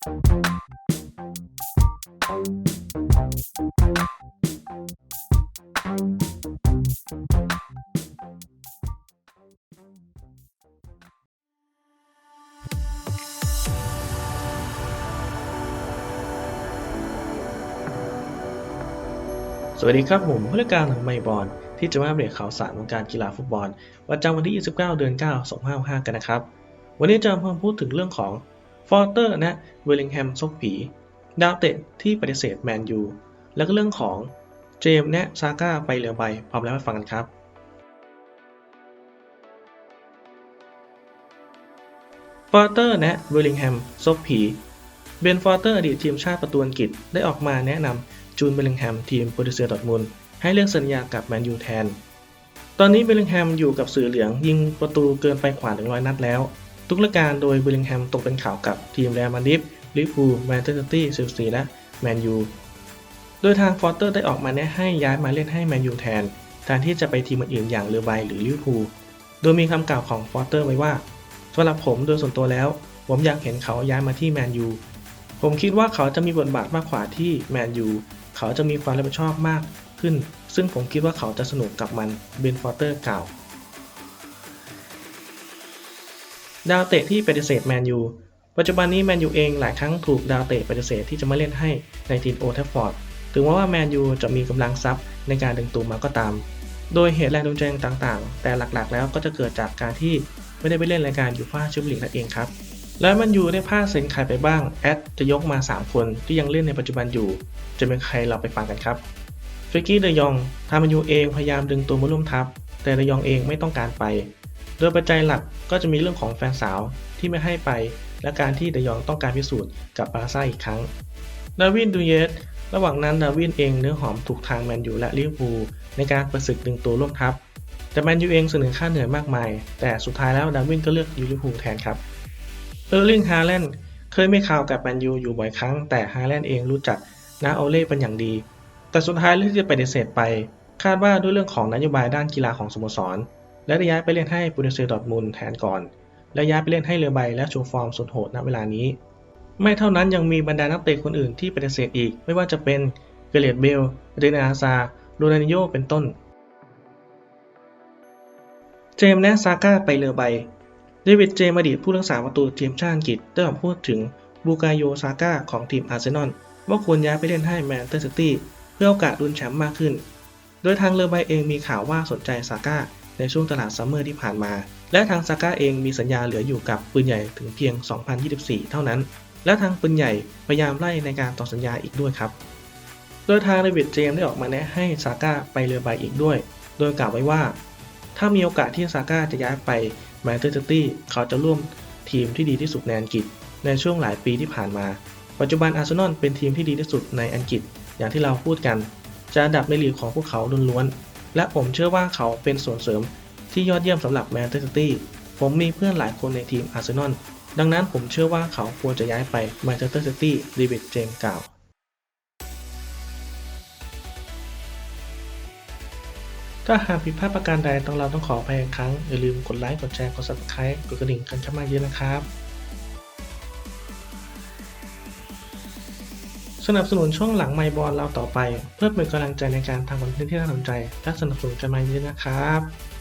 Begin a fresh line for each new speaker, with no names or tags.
สวัสดีครับผมผู้เล่นการหลังไมบอลที่จะมาอัปเดตข่าวสารวงการกีฬาฟุตบอลประจำวันที่ 29 เดือน 9 2565 กันนะครับ วันนี้จะมาพูดถึงเรื่องของ ฟอร์เตอร์และเวลลิงแฮมซกผี ดาวเตะที่ปฏิเสธแมนยู แล้วก็เรื่องของเจมส์และซาก้าไปเรือใบพร้อมแล้วมาฟังกันครับ ฟอร์เตอร์และเวลลิงแฮมซบผีเบนฟอร์เตอร์อดีตทีมชาติประตูอังกฤษได้ออกมาแนะนำจูนเบลลิงแฮมทีมโปรดิวเซอร์ดอทมุนให้เลือกสัญญากับแมนยูแทน ตอนนี้เบลลิงแฮมอยู่กับสื่อเหลืองยิงประตูเกินไปกว่า100นัดแล้ว ทุกรายการโดยเบลลิงแฮมตกเป็นข่าวกับทีมแรอัลมาดริดลิเวอร์พูลแมนเชสเตอร์ซิตี้เชลซีและแมนยูโดยทางฟอร์เตอร์ได้ออกมาแนะให้ย้ายมาเล่นให้แมนยูแทนแทนที่จะไปทีมอื่นอย่างเรือใบหรือลิเวอร์พูลโดยมีคำกล่าวของฟอร์เตอร์ไว้ว่าสำหรับผมโดยส่วนตัวแล้ว ผมอยากเห็นเขาย้ายมาที่แมนยูผมคิดว่าเขาจะมีบทบาทมากกว่าที่แมนยูเขาจะมีความรับผิดชอบมากขึ้น ซึ่งผมคิดว่าเขาจะสนุกกับมันเบนฟอร์เตอร์กล่าว ดาวเตะที่ปฏิเสธแมนยูปัจจุบันนี้แมนยูเองหลายครั้งถูกดาวเตะปฏิเสธที่จะมาเล่นให้ในทีมโอทัฟฟอร์ดถึงแม้ว่าแมนยูจะมีกำลังทรัพย์ในการดึงตัวมาก็ตาม โดยเหตุแรงจูงใจต่างๆ แต่หลักๆ แล้วก็จะเกิดจากการที่ไม่ได้ไปเล่นรายการยูฟ่าแชมเปี้ยนลีกนั่นเองครับ และมันยูได้พลาดเซ็นใครไปบ้างแอดจะยกมา 3 คนที่ยังเล่นในปัจจุบันอยู่ จะเป็นใครเราไปฟังกันครับเฟรกี้เดยองทามันยูเองพยายามดึงตัวมาร่วมทัพ แต่เดยองเองไม่ต้องการไป โดยปัจจัยหลักก็จะมีเรื่องของแฟนสาวที่ไม่ให้ไป และการที่เดยองต้องการพิสูจน์กับบาร์ซ่าอีกครั้ง ดาวินดูเยส ระหว่างนั้นดาวินเองเนื้อหอมถูกทางแมนยูและลิเวอร์พูลในการปิดศึกดึงตัวร่วมทัพ แต่แมนยูเองเสนอค่าเหนื่อยมากมาย แต่สุดท้ายแล้วดาวินก็เลือกลิเวอร์พูลแทนครับ เออร์ลิงฮาแลนด์เคยไม่ข่าวกับแมนยูอยู่บ่อยครั้ง แต่ฮาแลนด์เองรู้จักนาโอเล่เป็นอย่างดี แต่สุดท้ายเลือกที่จะปฏิเสธไป คาดว่าด้วยเรื่องของนโยบายด้านกีฬาของสโมสร และได้ย้ายไปเล่นให้บูเดเซอร์ดอร์ทมุนแทนก่อน และย้ายไปเล่นให้เรือใบและโชว์ฟอร์มสุดโหดณเวลานี้ ไม่เท่านั้นยังมีบรรดานักเตะคนอื่นที่ปฏิเสธอีก ไม่ว่าจะเป็นเกเรตเบล เรนาอาซาโรนันโยเป็นต้น เจมส์และซาก้าไปเรือใบเดวิดเจมส์อดีตผู้รักษาประตูทีมชาติอังกฤษได้ออกพูดถึงบูกาโยซาก้าของทีมอาร์เซนอลว่าควรย้ายไปเล่นให้แมนเชสเตอร์ซิตี้เพื่อโอกาสลุ้นแชมป์มากขึ้น โดยทางเรือใบเองมีข่าวว่าสนใจซาก้า ในช่วงตลาดซัมเมอร์ที่ผ่านมา และทางซาก้าเองมีสัญญาเหลืออยู่กับปืนใหญ่ถึงเพียง 2024 เท่านั้น และทางปืนใหญ่พยายามไล่ในการต่อสัญญาอีกด้วยครับ โดยทางเดวิดเจมส์ได้ออกมาแนะให้ซาก้าไปเรือใบอีกด้วย โดยกล่าวไว้ว่า ถ้ามีโอกาสที่ซาก้าจะย้ายไปแมนเชสเตอร์ซิตี้เขาจะร่วมทีมที่ดีที่สุดในอังกฤษ ในช่วงหลายปีที่ผ่านมา ปัจจุบันอาร์เซนอลเป็นทีมที่ดีที่สุดในอังกฤษ อย่างที่เราพูดกันจะอันดับในลีกของพวกเขาล้วนๆ และผมเชื่อว่าเขาเป็นส่วนเสริมที่ยอดเยี่ยมสำหรับแมนเชสเตอร์ซิตี้ผมมีเพื่อนหลายคนในทีมอาร์เซนอลดังนั้นผมเชื่อว่าเขาควรจะย้ายไปแมนเชสเตอร์ซิตี้เดวิดเจมส์กล่าวถ้าหากผิดพลาดประการใดต้องเราต้องขออภัยอีกครั้ง อย่าลืมกดไลค์ กดแชร์ กด subscribe กดกระดิ่งกันเข้ามาเยอะนะครับ สนับสนุนช่องหลังไมบอลเราต่อไป เพื่อเป็นกำลังใจในการทำคอนเทนต์ที่น่าสนใจ และสนับสนุนกันมาเยอะนะครับ